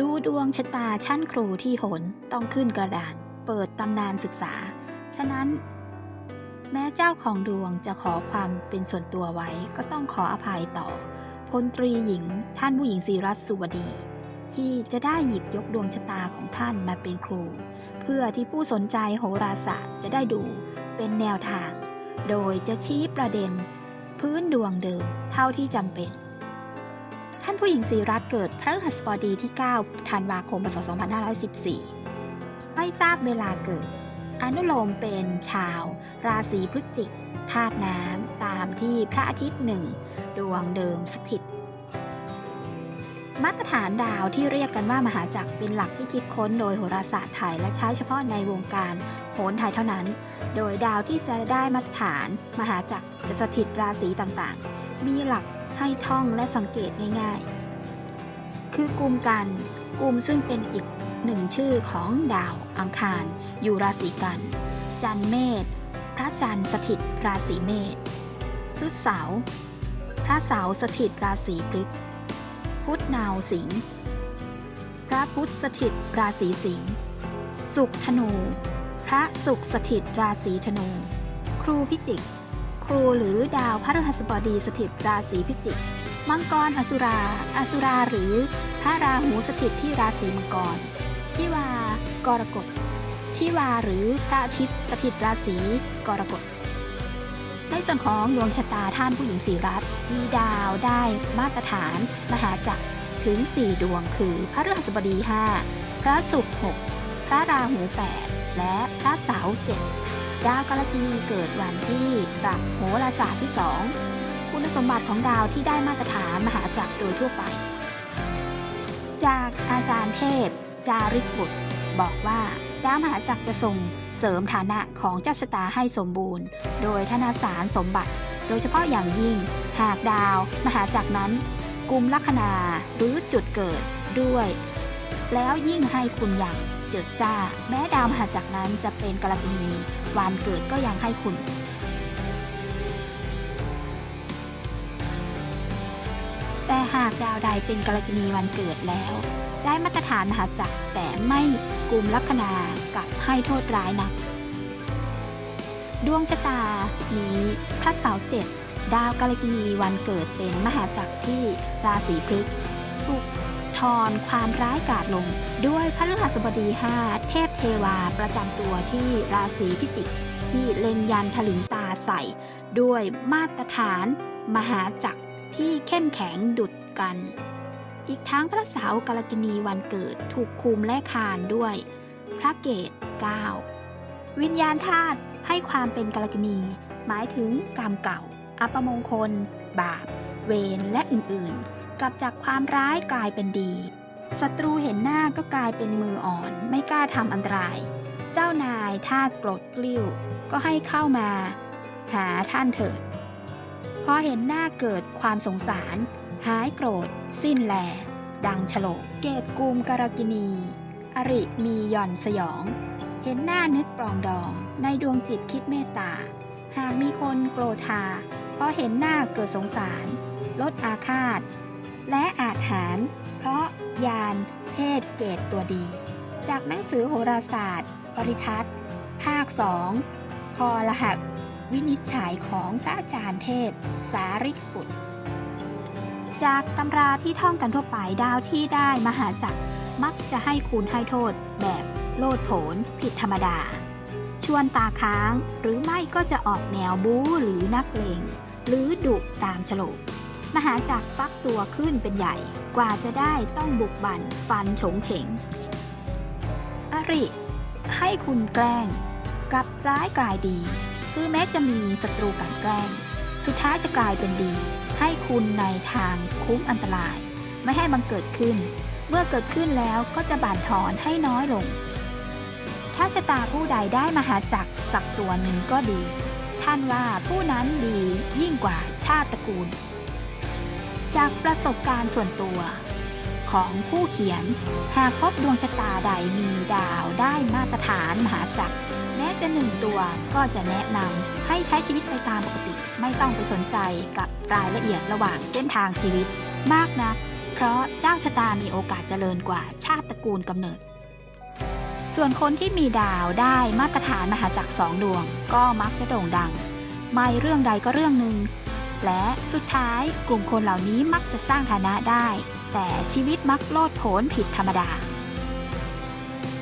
ดูดวงชะตาชั้นครูที่หนต้องขึ้นกระดาน เปิดตำนานศึกษา ฉะนั้น แม้เจ้าของดวงจะขอความเป็นส่วนตัวไว้ก็ต้องขออภัยต่อพลตรีหญิง ท่านผู้หญิงศิรัตสุวดี ที่จะได้หยิบยกดวงชะตาของท่านมาเป็นครู เพื่อที่ผู้สนใจโหราศาสตร์จะได้ดูเป็นแนวทาง โดยจะชี้ประเด็น พื้นดวงเดิมเท่าที่จำเป็น ท่านผู้หญิงศิรัตน์เกิดพระฤหัสบดีที่ 9 ธันวาคม พศ 2514 ไม่ทราบเวลาเกิด อนุโลมเป็นชาว ราศีพฤศจิกธาตุน้ำตามที่พระอาทิตย์หนึ่งดวงเดิมสถิต มาตรฐานดาวที่เรียกกันว่ามหาจักรเป็นหลักที่คิดค้นโดยโหราศาสตร์ไทยและใช้เฉพาะในวงการโหนไทยเท่านั้น โดยดาวที่จะได้มาตรฐานมหาจักรจะสถิตราศีต่างๆ มีหลัก ให้ท่องและสังเกตง่ายๆ คือกลุ่มกันกลุ่มซึ่งเป็นอีกหนึ่งชื่อของดาวอังคาร อยู่ราศีกัน จันเมษพระจันทร์สถิตราศีเมษพฤษเสาพระเสาสถิตราศีพฤษพุธนาวสิงห์พระพุธสถิตราศีสิงห์สุขธนู พระสุขสถิตราศีธนู ครูพิจิก ครูหรือดาวพฤหัสบดีสถิตราศีพิจิก มังกรอสุรา อสุราหรือพระราหูสถิตที่ราศีมังกรทิวากรกฎทิวาหรือพระอาทิตย์สถิตราศีกรกฎในส่วนของดวงชะตาท่านผู้หญิงสีรัตมีดาวได้มาตรฐาน มหาจักรถึง 4 ดวงคือพระฤหัสบดี 5 พระศุกร์6พระราหู 8 และพระเสาร์7 ดาวกาลกีเกิดวันที่ปรับโหราศาสตร์ที่ 2 คุณสมบัติของดาวที่ได้มาตรฐานมหาจักรโดยทั่วไป จากอาจารย์เทพ จาริกบุตร บอกว่าดาวมหาจักรจะส่งเสริมฐานะของเจ้าชะตาให้สมบูรณ์ โดยธนาสารสมบัติ โดยเฉพาะอย่างยิ่ง หากดาวมหาจักรนั้น กลุ่มลัคนาหรือจุดเกิดด้วย แล้วยิ่งให้คุณอย่างเจิดจ้า แม้ดาวมหาจักรนั้นจะเป็นกรกณี วันเกิดก็ยังให้คุณแต่หากดาวใดเป็นกรกณีวันเกิดแล้ว ได้มาตรฐานมหาจักรแต่ไม่กลุ่มลัคนากับให้โทษร้ายนะดวงชะตานี้พระเสาเจ็ดดาวกาลกินีวันเกิดเป็นมหาจักรที่ราศีพฤกษภถูก ทอนความร้ายกาจลง ด้วยพระฤหัสบดี 5 เทพเทวาประจำตัวที่ราศีพิจิกที่เล็งยันถลึงตาใส่ ด้วยมาตรฐาน มหาจักรที่เข้มแข็งดุดกัน อีกทั้งพระเสาร์กาลกินีวันเกิดถูกคุมและคานด้วย พระเกต9วิญญาณธาตุให้ความเป็นกาลกินี หมายถึงกรรมเก่า อัปมงคล บาป เวรและอื่นๆ กลับจากความร้ายกลายเป็นดี ศัตรูเห็นหน้าก็กลายเป็นมืออ่อน ไม่กล้าทำอันตราย เจ้านายถ้าโกรธกลิ้ว ก็ให้เข้ามา หาท่านเถิด พอเห็นหน้าเกิดความสงสาร หายโกรธ สิ้นแล ดังฉลกเกตกูมกรกินี อริมีหย่อนสยอง เห็นหน้านึกปรองดอง ในดวงจิตคิดเมตตา หากมีคนโกรธาพอเห็นหน้าเกิดสงสาร ลดอาฆาต และอาจหารเพราะยานเทศเกตตัวดี จากหนังสือโหราศาสตร์ ปริทัศน์ ภาคสองพอรหัสวินิจฉัยของพระอาจารย์เทพ สาริบุตร จากตำราที่ท่องกันทั่วไปดาวที่ได้มหาจักรมักจะให้คุณให้โทษแบบโลดโผนผิดธรรมดา ชวนตาค้างหรือไม่ก็จะออกแนวบู๊หรือนักเลงหรือดุตามฉลก มหาจักรฟักตัวขึ้นเป็นใหญ่ กว่าจะได้ต้องบุกบั่นฟันโฉงเฉง อริ ให้คุณแกล้งกลับร้ายกลายดี คือแม้จะมีศัตรูกันแกล้ง สุดท้ายจะกลายเป็นดี ให้คุณในทางคุ้มอันตราย ไม่ให้มันเกิดขึ้น เมื่อเกิดขึ้นแล้วก็จะบานถอนให้น้อยลง ถ้าชะตาผู้ใดได้มหาจักรสักตัวหนึ่งก็ดี ท่านว่าผู้นั้นดียิ่งกว่าชาติตระกูล จากประสบการณ์ส่วนตัว ของผู้เขียน หากพบดวงชะตาใดมีดาวได้มาตรฐานมหาจักรแม้จะหนึ่งตัวก็จะแนะนำให้ใช้ชีวิตไปตามปกติ ไม่ต้องไปสนใจกับรายละเอียดระหว่างเส้นทางชีวิตมากนะักเพราะเจ้าชะตามีโอกาสเจริญกว่าชาติตระกูลกำเนิด ส่วนคนที่มีดาวได้มาตรฐานมหาจักรสองดวง ก็มักจะโด่งดัง ไม่เรื่องใดก็เรื่องหนึ่ง และสุดท้ายกลุ่มคนเหล่านี้มักจะสร้างฐานะได้ แต่ชีวิตมักโลดโผนผิดธรรมดา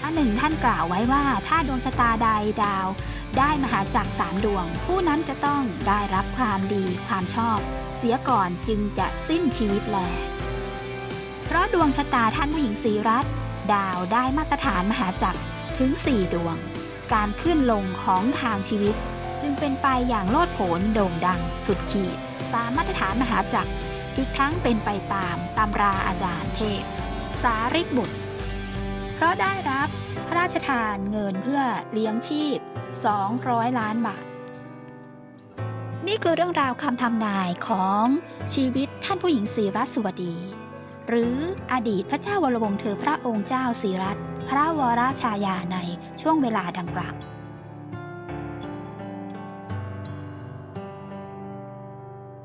อันหนึ่งท่านกล่าวไว้ว่าถ้าดวงชะตาใดดาว ได้มหาจักรสามดวง ผู้นั้นจะต้องได้รับความดีความชอบ เสียก่อนจึงจะสิ้นชีวิตแล เพราะดวงชะตาท่านผู้หญิงสีรัตดาวได้มาตรฐานมหาจักรถึง4ดวง การขึ้นลงของทางชีวิต จึงเป็นไปอย่างโลดโผนโด่งดังสุดขีด ตามมาตรฐานมหาจักร อีกทั้งเป็นไปตามตำราอาจารย์เทพ สาริกบุตร เพราะได้รับพระราชทานเงินเพื่อเลี้ยงชีพ 200 ล้านบาท นี่คือเรื่องราวคำทำนายของชีวิตท่านผู้หญิงศรีรัตน์สุวดี หรืออดีตพระเจ้าวรวงศ์เธอพระองค์เจ้าศรีรัตน์พระวรชายาในช่วงเวลาดังกล่าว